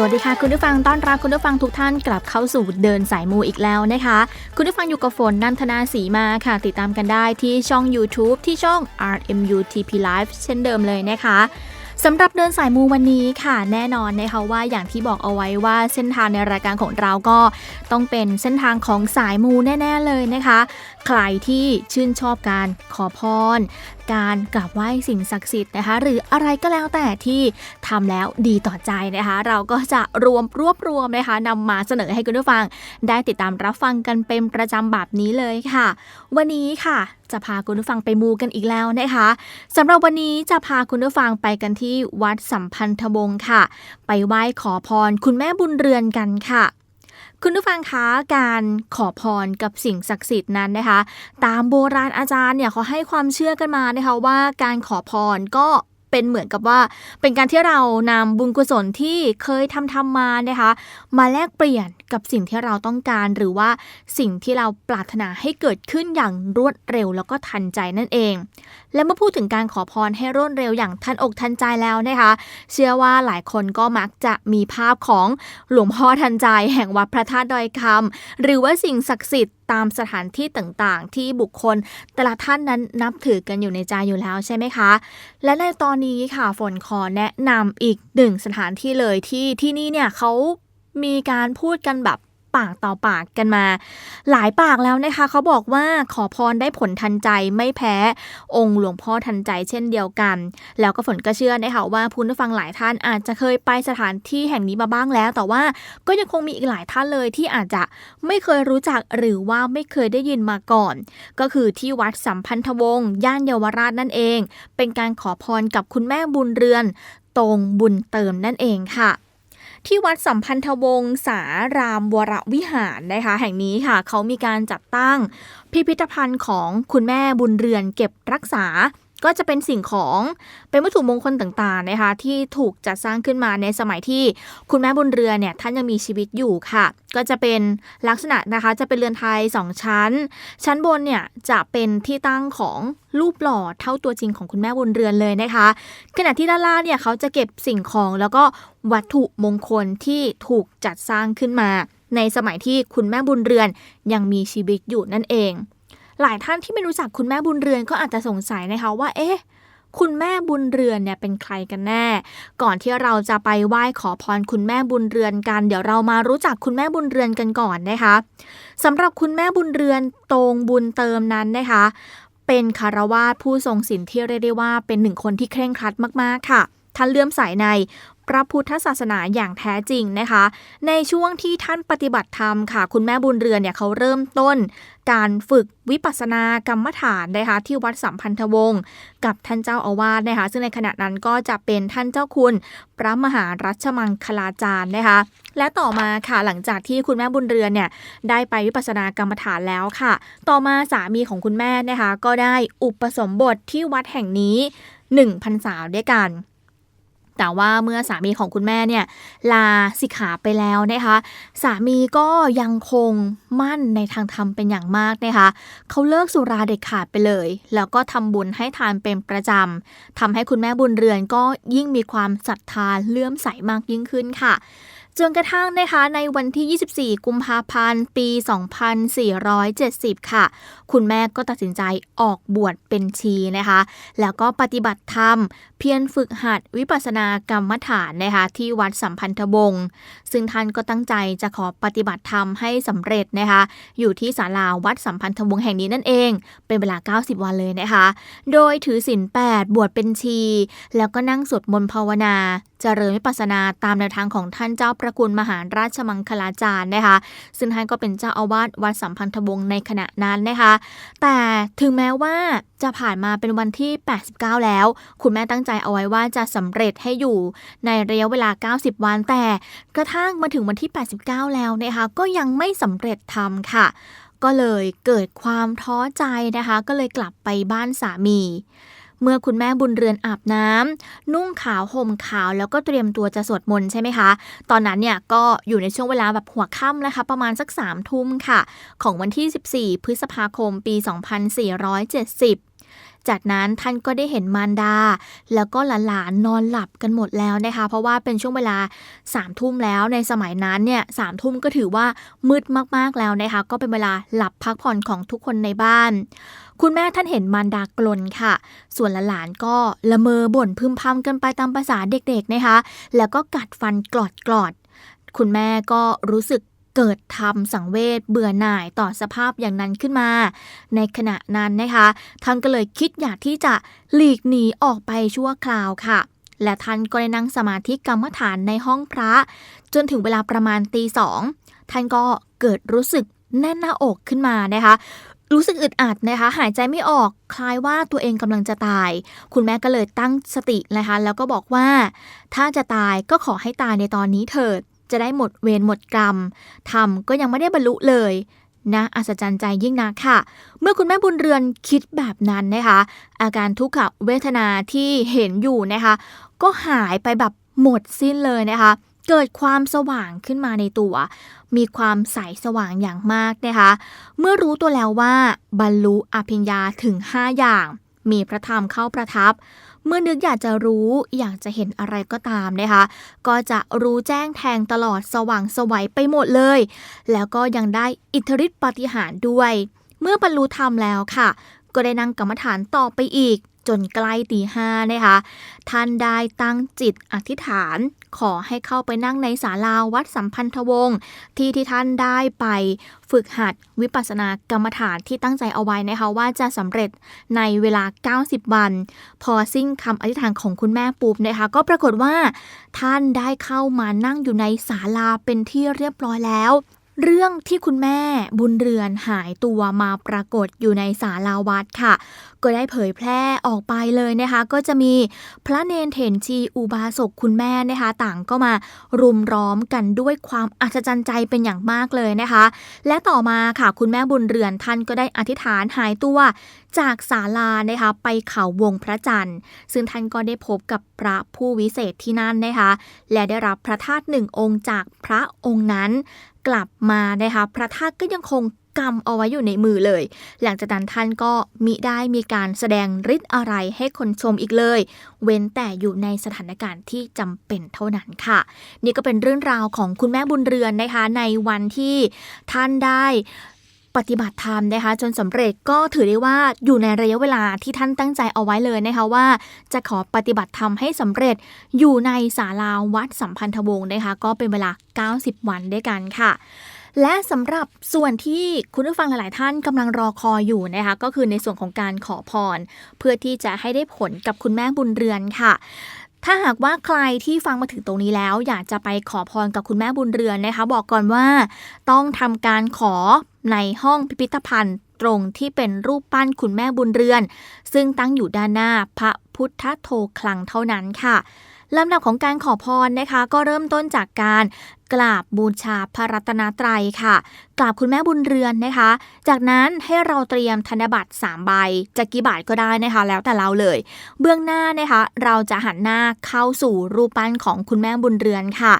สวัสดีค่ะคุณผู้ฟังต้อนรับคุณผู้ฟังทุกท่านกลับเข้าสู่เดินสายมูอีกแล้วนะคะ คุณผู้ฟังอยู่กับฝนนันทนาสีมาค่ะ ติดตามกันได้ที่ช่อง YouTube ที่ช่อง RMU TP Live เช่นเดิมเลยนะคะสำหรับเดินสายมูวันนี้ค่ะ แน่นอนนะคะว่าอย่างที่บอกเอาไว้ว่าเส้นทางในรายการของเราก็ต้องเป็นเส้นทางของสายมูแน่ ๆเลยนะคะ ใครที่ชื่นชอบการขอพร การกราบไหว้สิ่งศักดิ์สิทธิ์นะคะ หรืออะไรก็แล้วแต่ที่ทำแล้วดีต่อใจนะคะ เราก็จะรวมรวบรวมนะคะนำมาเสนอให้คุณผู้ฟัง ได้ติดตามรับฟังกันเป็นประจำแบบนี้เลยค่ะ วันนี้ค่ะจะพาคุณผู้ฟังไปมูกันอีกแล้วนะคะสำหรับวันนี้จะพาคุณผู้ฟังไปกันที่วัดสัมพันธวงศ์ค่ะ ไปไหว้ขอพรคุณแม่บุญเรือนกันค่ะ คุณผู้ฟังคะการขอพรกับสิ่งศักดิ์สิทธิ์นั้นนะคะ ตามโบราณอาจารย์เนี่ยเขาให้ความเชื่อกันมานะคะว่าการขอพรก็ เป็นเหมือนกับว่า เป็นการที่เรานำบุญกุศลที่เคยทำทำมานะคะ มาแลกเปลี่ยนกับสิ่งที่เราต้องการหรือว่าสิ่งที่เราปรารถนาให้เกิดขึ้นอย่างรวดเร็วแล้วก็ทันใจนั่นเอง และเมื่อพูดถึงการขอพรให้รวดเร็วอย่างทันอกทันใจแล้วนะคะ เชื่อว่าหลายคนก็มักจะมีภาพของหลวงพ่อทันใจแห่งวัดพระธาตุดอยคำหรือว่าสิ่งศักดิ์สิทธิ์ ตามสถานที่ต่างๆ ที่บุคคล แต่ละท่านนั้นนับถือกันอยู่ในใจอยู่แล้วใช่ไหมคะ และในตอนนี้ค่ะฝนขอแนะนำอีกหนึ่งสถานที่เลยที่ที่นี่เนี่ยเขามีการพูดกันแบบ ปากต่อปากกันมา หลายปากแล้วนะคะ เขาบอกว่าขอพรได้ผลทันใจไม่แพ้ องค์หลวงพ่อทันใจเช่นเดียวกัน แล้วก็ฝนก็เชื่อนะคะว่าผู้ฟังหลายท่านอาจจะเคยไปสถานที่แห่งนี้มาบ้างแล้ว แต่ว่าก็ยังคงมีอีกหลายท่านเลยที่อาจจะไม่เคยรู้จักหรือว่าไม่เคยได้ยินมาก่อน ก็คือที่วัดสัมพันธวงศ์ย่านเยาวราชนั่นเอง เป็นการขอพรกับคุณแม่บุญเรือน ตรงบุญเติมนั่นเองค่ะ ที่วัดสัมพันธวงศ์สารามวรวิหารนะคะ แห่งนี้ค่ะ เขามีการจัดตั้งพิพิธภัณฑ์ของคุณแม่บุญเรือนเก็บรักษา ก็จะเป็นสิ่งของเป็นวัตถุมงคลต่างๆนะคะที่ถูกจัดสร้างขึ้นมาในสมัยที่คุณแม่บุญเรือนเนี่ยท่านยังมีชีวิตอยู่ค่ะ ก็จะเป็นลักษณะนะคะจะเป็นเรือนไทย 2 ชั้น ชั้นบนเนี่ยจะเป็นที่ตั้งของรูปหล่อเท่าตัวจริงของคุณแม่บุญเรือนเลยนะคะขณะที่ด้านล่างเนี่ยเขาจะเก็บสิ่งของแล้วก็วัตถุมงคลที่ถูกจัดสร้างขึ้นมา ในสมัยที่คุณแม่บุญเรือนยังมีชีวิตอยู่นั่นเอง หลายท่านที่ไม่รู้จักคุณแม่บุญเรือนก็อาจจะสงสัยนะคะว่า เอ๊ะ คุณแม่บุญเรือนเนี่ยเป็นใครกันแน่ ก่อนที่เราจะไปไหว้ขอพรคุณแม่บุญเรือนกัน เดี๋ยวเรามารู้จักคุณแม่บุญเรือนกันก่อนนะคะสำหรับคุณแม่บุญเรือนตรงบุญเติมนั้นนะคะ เป็นคารวาสผู้ทรงศีลที่เรียกได้ว่าเป็นหนึ่งคนที่เคร่งครัดมากๆค่ะท่านเลื่อมใสใน พระพุทธศาสนาอย่างแท้จริงนะคะ ในช่วงที่ท่านปฏิบัติธรรมค่ะ คุณแม่บุญเรือนเนี่ยเขาเริ่มต้น การฝึกวิปัสสนากรรมฐานนะคะที่วัดสัมพันธวงศ์กับท่านเจ้าอาวาสนะคะ ซึ่งในขณะนั้นก็จะเป็นท่านเจ้าคุณพระมหารัชมังคลาจารย์นะคะ และต่อมาค่ะหลังจากที่คุณแม่บุญเรือนเนี่ยได้ไปวิปัสสนากรรมฐานแล้วค่ะ ต่อมาสามีของคุณแม่นะคะ ก็ได้อุปสมบทที่วัดแห่งนี้1พรรษาด้วยกัน แต่ว่าเมื่อสามีของคุณแม่เนี่ยลาสิกขาไปแล้วนะคะสามีก็ยังคงมั่นในทางธรรมเป็นอย่างมากนะคะเขาเลิกสุราเด็ดขาดไปเลย แล้วก็ทำบุญให้ทานเป็นประจำทำให้คุณแม่บุญเรือนก็ยิ่งมีความศรัทธาเลื่อมใสมากยิ่งขึ้นค่ะ จนกระทั่งนะคะในวันที่ 24 กุมภาพันธ์ ปี 2470 ค่ะ คุณแม่ก็ตัดสินใจออกบวชเป็นชีนะคะ แล้วก็ปฏิบัติธรรม เพียรฝึกหัดวิปัสสนากรรมฐานนะคะที่วัดสัมพันธวงศ์ซึ่งท่านก็ตั้งใจจะขอปฏิบัติธรรมให้สำเร็จนะคะ อยู่ที่ศาลาวัดสัมพันธวงศ์แห่งนี้นั่นเอง เป็นเวลา 90 วันเลยนะคะ โดยถือศีล8บวชเป็นชี แล้วก็นั่งสวดมนต์ภาวนาเจริญวิปัสนาตามแนวทางของท่านเจ้าประคุณมหาราชมังคลาจารย์นะคะ ซึ่งท่านก็เป็นเจ้าอาวาสวัดสัมพันธวงศ์ในขณะนั้นนะคะ แต่ถึงแม้ว่าจะผ่านมาเป็นวันที่ 89 แล้ว คุณแม่ตั้งใจเอาไว้ว่าจะสำเร็จให้อยู่ในระยะเวลา 90 วัน แต่กระทั่งมาถึงวันที่ 89 แล้วนะคะ ก็ยังไม่สำเร็จทำค่ะ ก็เลยเกิดความท้อใจนะคะ ก็เลยกลับไปบ้านสามี เมื่อคุณแม่บุญเรือนอาบน้ำนุ่งขาวห่มขาวแล้วก็เตรียมตัวจะสวดมนต์ใช่ไหมคะ ตอนนั้นเนี่ยก็อยู่ในช่วงเวลาแบบหัวค่ำนะคะ ประมาณสัก3ามทุ่มค่ะ ของวันที่ 14 พฤษภาคมปี 2470 จากนั้นท่านก็ได้เห็นมารดา แล้วก็หลานๆนอนหลับกันหมดแล้วนะคะ เพราะว่าเป็นช่วงเวลาสามทุ่มแล้วในสมัยนั้นเนี่ยสามทุ่มก็ถือว่ามืดมากๆแล้วนะคะ ก็เป็นเวลาหลับพักผ่อนของทุกคนในบ้าน คุณแม่ท่านเห็นมารดากลนค่ะ ส่วนหลานๆก็ละเมอบ่นพึมพำกันไปตามภาษาเด็กๆนะคะ แล้วก็กัดฟันกรอดกรอดๆคุณแม่ก็รู้สึก เกิดทำสังเวชเบื่อหน่ายต่อสภาพอย่างนั้นขึ้นมา ในขณะนั้นนะคะ ท่านก็เลยคิดอยากที่จะหลีกหนีออกไปชั่วคราวค่ะ และท่านก็ได้นั่งสมาธิกรรมฐานในห้องพระ จนถึงเวลาประมาณตีสองท่านก็เกิดรู้สึกแน่นหน้าอกขึ้นมานะคะรู้สึกอึดอัดนะคะ หายใจไม่ออกคล้ายว่าตัวเองกำลังจะตาย คุณแม่ก็เลยตั้งสตินะคะ แล้วก็บอกว่า ถ้าจะตายก็ขอให้ตายในตอนนี้เถิด จะได้หมดเวรหมดกรรมทำก็ยังไม่ได้บรรลุเลยนะอัศจรรย์ใจยิ่งนักค่ะ เมื่อคุณแม่บุญเรือนคิดแบบนั้นนะคะ อาการทุกขเวทนาที่เห็นอยู่นะคะ ก็หายไปแบบหมดสิ้นเลยนะคะ เกิดความสว่างขึ้นมาในตัว มีความใสสว่างอย่างมากนะคะ เมื่อรู้ตัวแล้วว่าบรรลุอภิญญาถึง 5 อย่าง มีพระธรรมเข้าประทับ เมื่อนึกอยากจะรู้อยากจะเห็นอะไรก็ตามนะคะ ก็จะรู้แจ้งแทงตลอดสว่างสวัยไปหมดเลย แล้วก็ยังได้อิทธิฤทธิปฏิหารด้วย เมื่อบรรลุธรรมแล้วค่ะ ก็ได้นั่งกรรมฐานต่อไปอีกจนใกล้ตีห้านะคะ ท่านได้ตั้งจิตอธิษฐาน ขอให้เข้าไปนั่งในศาลาวัดสัมพันธวงศ์ที่ที่ท่านได้ไปฝึกหัดวิปัสสนากรรมฐานที่ตั้งใจเอาไว้นะคะว่าจะสำเร็จในเวลา 90 วัน พอสิ้นคำอธิษฐานของคุณแม่ปุ๊บนะคะ ก็ปรากฏว่าท่านได้เข้ามานั่งอยู่ในศาลาเป็นที่เรียบร้อยแล้ว เรื่องที่คุณแม่บุญเรือนหายตัวมาปรากฏอยู่ในศาลาวัดค่ะ ก็ได้เผยแพร่ออกไปเลยนะคะ ก็จะมีพระเนนเถนชีอุบาสกคุณแม่นะคะ ต่างก็มารุมร้อมกันด้วยความอัศจรรย์ใจเป็นอย่างมากเลยนะคะ และต่อมาค่ะคุณแม่บุญเรือนท่านก็ได้อธิษฐานหายตัวจากศาลานะคะไปเขาวงพระจันทร์ ซึ่งท่านก็ได้พบกับพระผู้วิเศษที่นั่นนะคะและได้รับพระธาตุหนึ่งองค์จากพระองค์นั้น กลับมานะคะพระธาตุก็ยังคงกำเอาไว้อยู่ในมือเลย หลังจากนั้นท่านก็มิได้มีการแสดงฤทธิ์อะไรให้คนชมอีกเลย เว้นแต่อยู่ในสถานการณ์ที่จำเป็นเท่านั้นค่ะ นี่ก็เป็นเรื่องราวของคุณแม่บุญเรือนนะคะ ในวันที่ท่านได้ ปฏิบัติธรรมนะคะจนสำเร็จก็ถือได้ว่าอยู่ในระยะเวลาที่ท่านตั้งใจเอาไว้เลยนะคะว่า จะขอปฏิบัติธรรมให้สำเร็จอยู่ในศาลาวัดสัมพันธวงศ์นะคะก็เป็นเวลา 90 วันด้วยกันค่ะและสำหรับส่วนที่คุณผู้ฟังหลาย ๆ ท่านกำลังรอคอยอยู่นะคะก็คือในส่วนของการขอพร เพื่อที่จะให้ได้ผลกับคุณแม่บุญเรือนค่ะ ถ้าหากว่าใครที่ฟังมาถึงตรงนี้แล้ว อยากจะไปขอพรกับคุณแม่บุญเรือนนะคะ บอกก่อนว่าต้องทำการขอในห้องพิพิธภัณฑ์ตรงที่เป็นรูปปั้นคุณแม่บุญเรือน ซึ่งตั้งอยู่ด้านหน้าพระพุทธโทคลังเท่านั้นค่ะ ลำดับของการขอพรนะคะ ก็เริ่มต้นจากการกราบบูชาพระรัตนตรัยค่ะ กราบคุณแม่บุญเรือนนะคะ จากนั้นให้เราเตรียมธนบัตร3ใบจะกี่บาทก็ได้นะคะ แล้วแต่เราเลย เบื้องหน้านะคะ เราจะหันหน้าเข้าสู่รูปปั้นของคุณแม่บุญเรือนค่ะ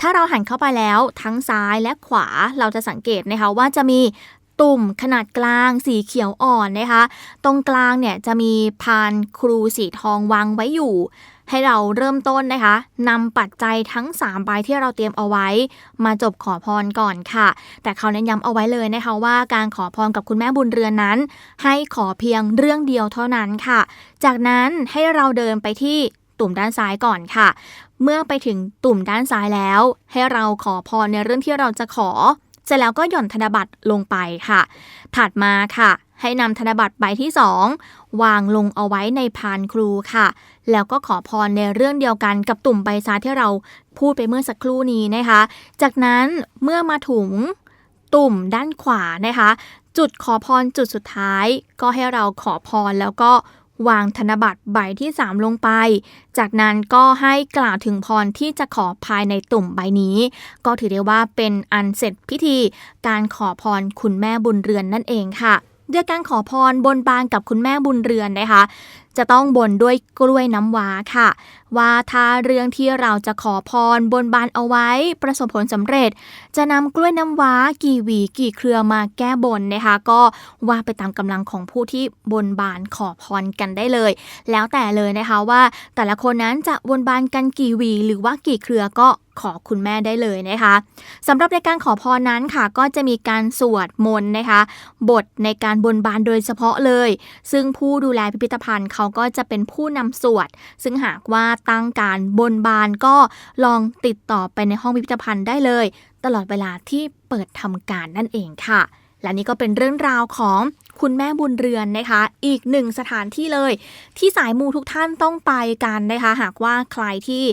ถ้าเราหันเข้าไปแล้วทั้งซ้ายและขวาเราจะสังเกตนะคะว่าจะมีตุ่มขนาดกลางสีเขียวอ่อนนะคะ ตรงกลางเนี่ยจะมีพานครูสีทองวางไว้อยู่ ให้เราเริ่มต้นนะคะนำปัจจัยทั้ง 3 ใบที่เราเตรียมเอาไว้ มาจบขอพรก่อนค่ะ แต่เขาเน้นย้ำเอาไว้เลยนะคะว่าการขอพรกับคุณแม่บุญเรือนนั้น ให้ขอเพียงเรื่องเดียวเท่านั้นค่ะ จากนั้นให้เราเดินไปที่ตุ่มด้านซ้ายก่อนค่ะ เมื่อไปถึงตุ่มด้านซ้ายแล้ว ให้เราขอพรในเรื่องที่เราจะขอ เสร็จแล้วก็หย่อนธนบัตรลงไปค่ะ ถัดมาค่ะ ให้นำธนบัตรใบที่ 2 วางลงเอาไว้ในพานครูค่ะ แล้วก็ขอพรในเรื่องเดียวกันกับตุ่มใบซาที่เราพูดไปเมื่อสักครู่นี้นะคะ จากนั้นเมื่อมาถึงตุ่มด้านขวานะคะ จุดขอพรจุดสุดท้าย ก็ให้เราขอพรแล้วก็ วางธนบัตรใบที่ 3 ลงไป จากนั้นก็ให้กล่าวถึงพรที่จะขอภายในตุ่มใบนี้ ก็ถือได้ว่าเป็นอันเสร็จพิธี การขอพรคุณแม่บุญเรือนนั่นเองค่ะด้วยการขอพรบนบานกับคุณแม่บุญเรือนนะคะ จะต้องบนด้วยกล้วยน้ำว้าค่ะ ว่าถ้าเรื่องที่เราจะขอพรบนบานเอาไว้ ประสบผลสำเร็จ จะนำกล้วยน้ำว้ากี่หวีกี่เครือมาแก้บนนะคะ ก็ว่าไปตามกำลังของผู้ที่บนบานขอพรกันได้เลย แล้วแต่เลยนะคะว่าแต่ละคนนั้นจะบนบานกันกี่หวี หรือว่ากี่เครือก็ขอคุณแม่ได้เลยนะคะสำหรับในการขอพรนั้นค่ะ ก็จะมีการสวดมนต์นะคะ บทในการบนบานโดยเฉพาะเลย ซึ่งผู้ดูแลพิพิธภัณฑ์เขาก็จะเป็นผู้นำสวด ซึ่งหากว่าตั้งการบนบานก็ลองติดต่อไปในห้องพิพิธภัณฑ์ได้เลย ตลอดเวลาที่เปิดทำการนั่นเองค่ะ และนี่ก็เป็นเรื่องราวของ คุณแม่บุญเรือนนะคะ อีกหนึ่งสถานที่เลย ที่สายมูทุกท่านต้องไปกันนะคะ หากว่าใครที่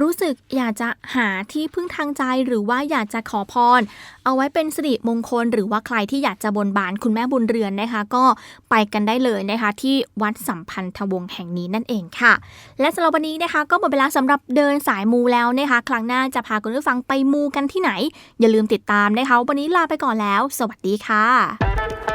รู้สึกอยากจะหาที่พึ่งทางใจหรือว่าอยากจะขอพร เอาไว้เป็นสิริมงคล หรือว่าใครที่อยากจะบนบานคุณแม่บุญเรือนนะคะ ก็ไปกันได้เลยนะคะ ที่วัดสัมพันธวงศ์แห่งนี้นั่นเองค่ะ และสำหรับวันนี้นะคะ ก็หมดเวลาสำหรับเดินสายมูแล้วนะคะ ครั้งหน้าจะพาคุณผู้ฟังไปมูกันที่ไหน อย่าลืมติดตามนะคะวันนี้ลาไปก่อนแล้ว สวัสดีค่ะ